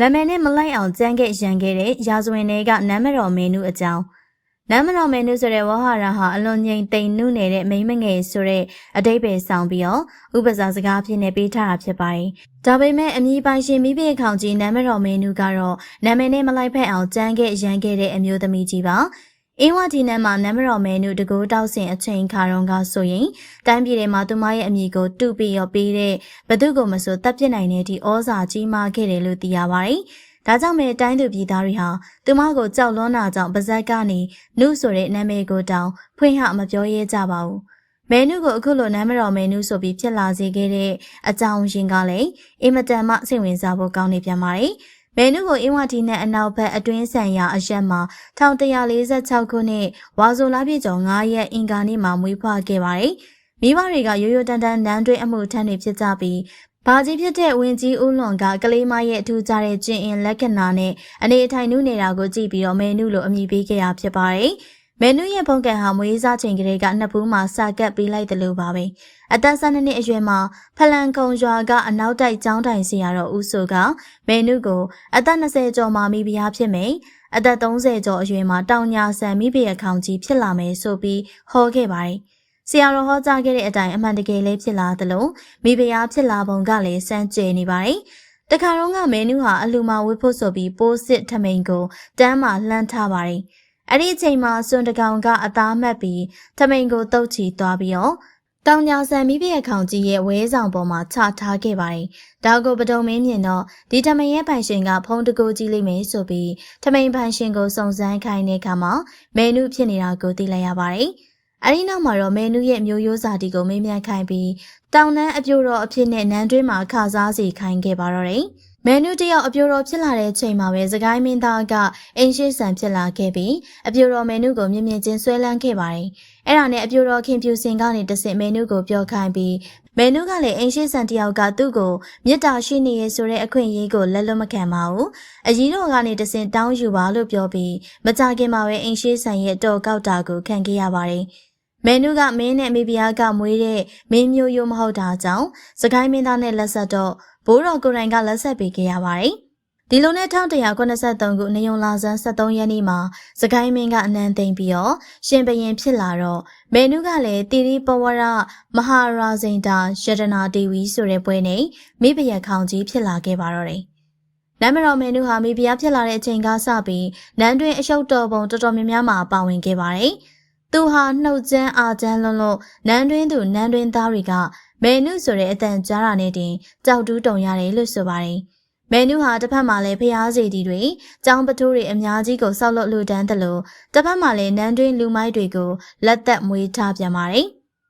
နာမည်နဲ့မလိုက်အောင်ကြမ်းခဲ့ရန်ခဲ့တဲ့ရာဇဝင်တွေကနမ်းမတော်မင်းနုအကြောင်းနမ်းမတော်မင်းနုဆိုတဲ့ဝဟရဟာအလွန်ငိမ်တိမ်နုနေတဲ့မိန်းမငယ်ဆိုတဲ့အတိတ်ပဲဆောင်ပြီးတော့ဥပစာစကားဖြစ်နေပေးထားတာဖြစ်ပါတယ်။ဒါပေမဲ့အမည်ပိုင်ရှင်မိဖေခေါင်ကြီးနမ်းမတော်မင်းနုကတော့နာမည်နဲ့မလိုက်ဖက်အောင်ကြမ်းခဲ့ရန်ခဲ့တဲ့အမျိုးသမီးကြီးပါ။ အင်းဝတီနန်းမှာနမ်းမတော်မဲနုတကူတောက်ဆင်အချိန်ခါရုံကဆိုရင်တိုင်းပြည်ထဲမှာသူမရဲ့အမည်ကိုတူပြီးရောပေးတဲ့ဘသူကိုမဆိုတပ်ပြစ်နိုင်တဲ့ဒီဩဇာကြီးမားခဲ့တယ်လို့သိရပါတယ်။ဒါကြောင့်မဲတိုင်းသူပြည်သားတွေဟာသူမကိုကြောက်လွန်းတာကြောင့်ပါဇက်ကနေနုဆိုတဲ့နာမည်ကိုတောင်ဖွင့်ဟမပြောရဲကြပါဘူး။မဲနုကိုအခုလိုနမ်းမတော်မဲနုဆိုပြီးဖြစ်လာစေခဲ့တဲ့အကြောင်းရင်းကလည်းအင်မတန်မှစိတ်ဝင်စားဖို့ကောင်းနေပြန်ပါတယ်။ မဲနုကိုအင်းဝတီနဲ့အနောက်ဘက်အတွင်းဆန်ရာအရက်မှာ1146ခုနှစ်ဝါဆိုလာပြည့်ကျော်9ရက်အင်္ဂါနေ့မှာမွေးဖွားခဲ့ပါတယ်။မိဘတွေကရိုးရိုးတန်းတန်းနန်းတွင်းအမှုထမ်းတွေဖြစ်ကြပြီးဘာကြီးဖြစ်တဲ့ဝင်းကြီးဦးလွန်ကကလေးမရဲ့အထူးကြတဲ့ကျင့်အင်လက္ခဏာနဲ့အနေအထိုင်နုနေတာကိုကြည့်ပြီးတော့မဲနုလိုအမည်ပေးခဲ့ရဖြစ်ပါတယ်။ မဲနုရဲ့ပုံကံဟာမွေးစားချိန်ကလေးကနှစ်ဘူးမှာစာကပ်ပေးလိုက်တယ်လို့ပါပဲ။အသက်12နှစ်အရွယ်မှာဖလန်ကုံရွာကအနောက်တိုက်ကျောင်းတိုင်စီရတော့ဦးဆိုကမဲနုကိုအသက်20ကျော်မှမိဖုရားဖြစ်မယ်။အသက်30ကျော်အရွယ်မှာတောင်ညာဆန်မိဖုရားခေါင်ကြီးဖြစ်လာမယ်ဆိုပြီးဟောခဲ့ပါတယ်။ဆရာတော်ဟောကြားခဲ့တဲ့အတိုင်းအမှန်တကယ်လေးဖြစ်လာသလိုမိဖုရားဖြစ်လာပုံကလည်းစမ်းကြယ်နေပါတယ်။တခါတော့ကမဲနုဟာအလူမာဝေးဖို့ဆိုပြီးပိုးစစ်ထမိန်ကိုတန်းမှလှမ်းထားပါတယ်။ အဲ့ဒီအချိန်မှာစွန်တကောင်ကအသားမှတ်ပြီးထမိန်ကိုတုတ်ချီသွားပြီးတော့တောင်ညာဆန်မိဖရဲ့ခေါင်ကြီးရဲ့ဝဲဆောင်ပေါ်မှာချထားခဲ့ပါတယ်။ဒါကိုပဒုံမင်းမြင်တော့ဒီထမိန်ရဲ့ပိုင်ရှင်ကဖုံးတကူကြီးလိမ့်မယ်ဆိုပြီးထမိန်ပိုင်ရှင်ကိုစုံစမ်းခိုင်းတဲ့အခါမှာမဲနုဖြစ်နေတာကိုသိလိုက်ရပါတယ်။အဲဒီနောက်မှာတော့မဲနုရဲ့မျိုးရိုးစာတီကိုမေးမြန်းခိုင်းပြီးတောင်နှန်းအပြိုတော်အဖြစ်နဲ့နန်းတွင်းမှာခစားစီခိုင်းခဲ့ပါတော့တယ်။ မဲနုတယောက်အပြိုတော်ဖြစ်လာတဲ့ချိန်မှာပဲစကိုင်းမင်းသားကအင်းရှိဆန်ဖြစ်လာခဲ့ပြီးအပြိုတော်မဲနုကိုမြင်မြင်ချင်းဆွဲလန်းခဲ့ပါတယ်။အဲ့ဒါနဲ့အပြိုတော်ခင်ဖြူစင်ကနေတဆင့်မဲနုကိုပြောခိုင်းပြီးမဲနုကလည်းအင်းရှိဆန်တယောက်ကသူ့ကိုမြစ်တာရှိနေရဆိုတဲ့အခွင့်အရေးကိုလက်လွတ်မခံပါဘူး။အကြီးတော်ကနေတဆင့်တောင်းယူပါလို့ပြောပြီးမကြခင်မှာပဲအင်းရှိဆန်ရဲ့တော်ကောက်တာကိုခံခဲ့ရပါတယ်။မဲနုကမင်းနဲ့မိဖုရားကမွေးတဲ့မင်းမျိုးရိုးမဟုတ်တာကြောင့်စကိုင်းမင်းသားနဲ့လက်ဆက်တော့ ဘိုးတော်ကိုယ်တိုင်ကလက်ဆက်ပေးခဲ့ရပါတယ်။ဒီလိုနဲ့1183ခုနေုံလာဇန်73ရက်နေ့မှာစကိုင်းမင်းကအနန်းသိမ့်ပြီးတော့ရှင်ဘရင်ဖြစ်လာတော့မေနုကလည်းတီရီပဝရမဟာရာဇိန်တာယတနာဒေဝီဆိုတဲ့ပွဲနဲ့မိဘရခေါင်ကြီးဖြစ်လာခဲ့ပါတော့တယ်။နမ်မတော်မေနုဟာမိဖုရားဖြစ်လာတဲ့အချိန်ကစပြီးနန်းတွင်အရှုပ်တော်ပုံတော်တော်များများမှာပါဝင်ခဲ့ပါတယ်။သူဟာနှုတ်ကျန်းအာကျန်းလွန်းလို့နန်းတွင်သူနန်းတွင်သားတွေက မေနုဆိုတဲ့အတန်ကြားတာနဲ့တင်ကြောက်တူးတုံရတယ်လို့ဆိုပါတယ်။မေနုဟာတစ်ဖက်မှာလည်းဖျားစီတီတွေကြောင်းပထိုးတွေအများကြီးကိုဆောက်လုပ်လူတန်းတယ်လို့တစ်ဖက်မှာလည်းနန်းတွင်းလူမိုက်တွေကိုလက်သက်မွေးထားပြန်ပါတယ်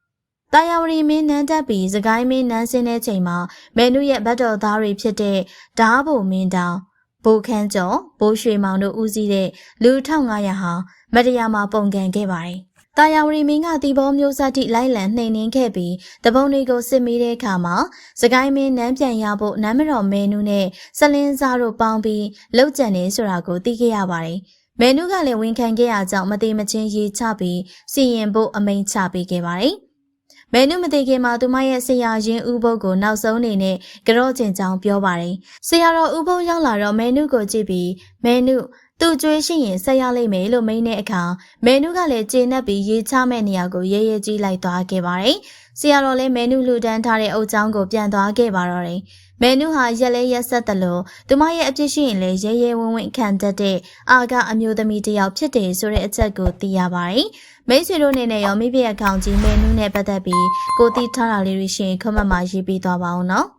။တာယာဝရီမင်းနန်းတက်ပြီးစကိုင်းမင်းနန်းစင်းတဲ့ချိန်မှာမေနုရဲ့ဗတ်တော်သားတွေဖြစ်တဲ့ဓားဘုံမင်းတောင်ဘိုးခန်းကျော်ဘိုးရွှေမောင်တို့ဦးစီးတဲ့လူ1500ဟာမတရားမှာပုံကန်ခဲ့ပါတယ်။ တာယာဝရီမင်းကတီဘောမျိုးဆက်တိလိုက်လံနှိမ်နှင်းခဲ့ပြီးတပုံတွေကိုစစ်မေးတဲ့အခါမှာစကိုင်းမင်းနန်းပြန်ရဖို့နမ်းမတော်မဲနုနဲ့စလင်းစားတို့ပေါင်းပြီးလှုပ်ကြံနေဆိုတာကိုသိခဲ့ရပါတယ်။မဲနုကလည်းဝန်ခံခဲ့ရကြောင်းမတိမချင်းရေးချပြီးစီရင်ဖို့အမိန့်ချပေးခဲ့ပါတယ်။မဲနုမသိခင်မှာသူမရဲ့ဆရာရင်းဥပုပ်ကိုနောက်ဆုံးနေနဲ့ကြော့ကျင်ကြောင်းပြောပါတယ်။ဆရာတော်ဥပုပ်ရောက်လာတော့မဲနုကိုကြည့်ပြီးမဲနု သူကြွေးရှိရင်ဆက်ရလိမ့်မယ်လို့မိန်တဲ့အခါမဲနုကလည်းကျေနပ်ပြီးရေးချမဲ့နေရာကိုရဲရဲကြီးလိုက်သွားခဲ့ပါတယ်။ဆရာတော်လည်းမဲနုလူတန်းထားတဲ့အုပ်ချောင်းကိုပြန်သွားခဲ့ပါတော့တယ်။မဲနုဟာရက်လဲရက်ဆက်တယ်လို့သူမရဲ့အဖြစ်ရှိရင်လည်းရဲရဲဝံ့ဝံ့ခံတတ်တဲ့အာကအမျိုးသမီးတစ်ယောက်ဖြစ်တယ်ဆိုတဲ့အချက်ကိုသိရပါတယ်။မိတ်ဆွေတို့အနေနဲ့ရောမိဖရဲ့အကောင့်ကြီးမဲနုနဲ့ပတ်သက်ပြီးကိုတိထားတာလေးတွေရှင်ခမတ်မှာရေးပြီးသွားပါအောင်နော်။